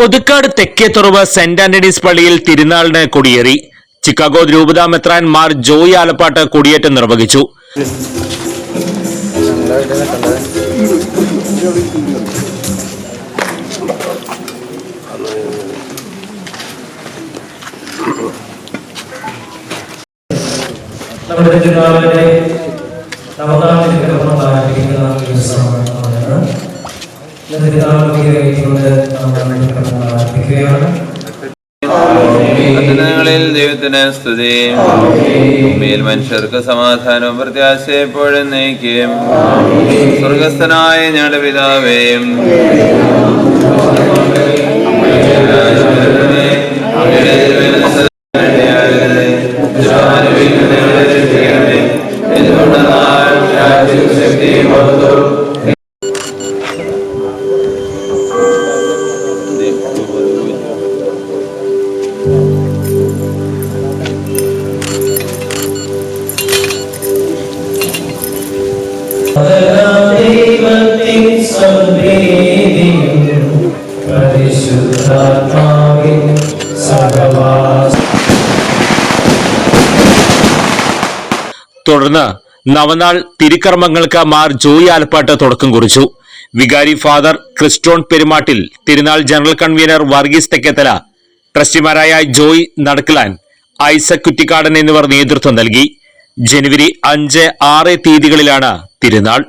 Puthukkad Thekkethuravu saint Antony's പള്ളിയിൽ തിരുനാളിന് കൊടിയേറി. Chicago രൂപതാ മെത്രാൻ മാർ ജോയി ആലപ്പാട്ട് കൊടിയേറ്റം നിർവഹിച്ചു. നമ്മുടെ ദൈവത്തിന് സ്തുതി. ഭൂമിയിൽ മനുഷ്യർക്ക് സമാധാനവും പ്രത്യാശയെപ്പോഴും നയിക്കും സ്വർഗസ്ഥനായ ഞങ്ങളുടെ പിതാവേയും തുടർന്ന് നവനാൾ തിരുക്കർമ്മങ്ങൾക്ക് മാർ ജോയി ആലപ്പാട്ട് തുടക്കം കുറിച്ചു. വികാരി ഫാദർ ക്രിസ്റ്റോൺ പെരുമാട്ടിൽ തിരുനാൾ ജനറൽ കൺവീനർ വർഗീസ് തെക്കത്തല ട്രസ്റ്റിമാരായ ജോയ് നടക്കലാൻ ഐസക് കുറ്റിക്കാടൻ എന്നിവർ നേതൃത്വം നൽകി. ജനുവരി അഞ്ച് ആറ് തീയതികളിലാണ് തിരുനാൾ.